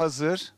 hazır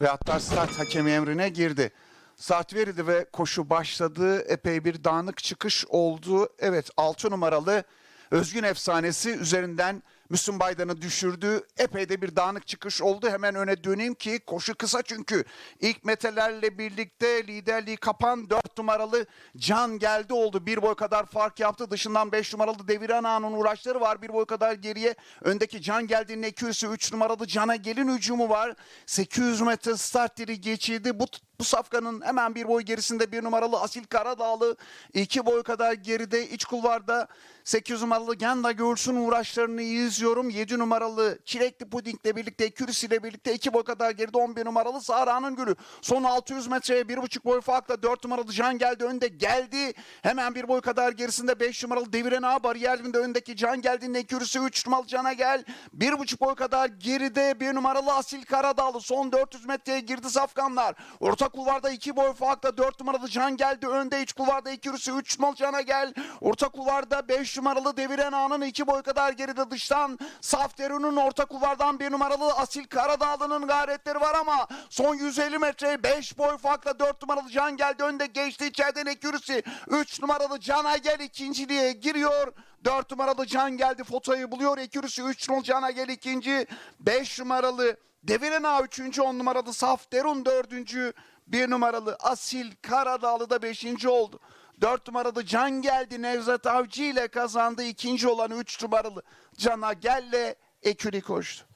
ve hatta start hakemi emrine girdi. Start verildi ve koşu başladı. Epey bir dağınık çıkış oldu. Evet 6 numaralı Özgün efsanesi üzerinden Müslüm Baydan'ı düşürdü. Epey de bir dağınık çıkış oldu. Hemen öne döneyim ki koşu kısa çünkü. ilk metelerle birlikte liderliği kapan 4 numaralı Can geldi oldu. Bir boy kadar fark yaptı. Dışından 5 numaralı Deviran Ağa'nın uğraşları var. Bir boy kadar geriye. Öndeki Can geldiğinin ekürüsü 3 numaralı Can'a gelin hücumu var. 800 metre start diri geçildi. Bu bu safkanın hemen bir boy gerisinde bir numaralı Asil Karadağlı. iki boy kadar geride iç kulvarda 8 numaralı Genda Görsün uğraşlarını izliyorum. 7 numaralı Çilekli Puding'le birlikte Küris ile birlikte iki boy kadar geride 11 numaralı Sahra'nın Gülü. Son 600 metreye 1,5 boy farkla 4 numaralı Can geldi önde geldi. Hemen bir boy kadar gerisinde 5 numaralı Deviren Ağa bariyerinde öndeki Can geldiğinde Kürüsü 3 numaralı Can'a gel. 1,5 boy kadar geride bir numaralı Asil Karadağlı. Son 400 metreye girdi Safkanlar. Orta kulvarda 2 boy farkla 4 numaralı Can geldi. Önde iç kulvarda Kürüsü 3 numaralı Can'a gel. Orta kulvarda 5 numaralı Deviren Ağa'nın 2 boy kadar geride dıştan Safterun'un orta kulvardan 1 numaralı Asil Karadağlı'nın gayretleri var ama son 150 metreye 5 boy farkla 4 numaralı Can geldi. Önde geçti içeriden Ekürüsü. 3 numaralı Can'a gel ikinciliğe giriyor. 4 numaralı Can geldi fotoyu buluyor. Ekürüsü 3 numaralı Can'a gel ikinci. 5 numaralı Deviren Ağa 3. 10 numaralı Saf Derun 4. 1 numaralı Asil Karadağlı da 5. oldu. 4 numaralı Can geldi Nevzat Avcı ile kazandı. ikinci olan 3 numaralı Can'a gelle Eküri koştu.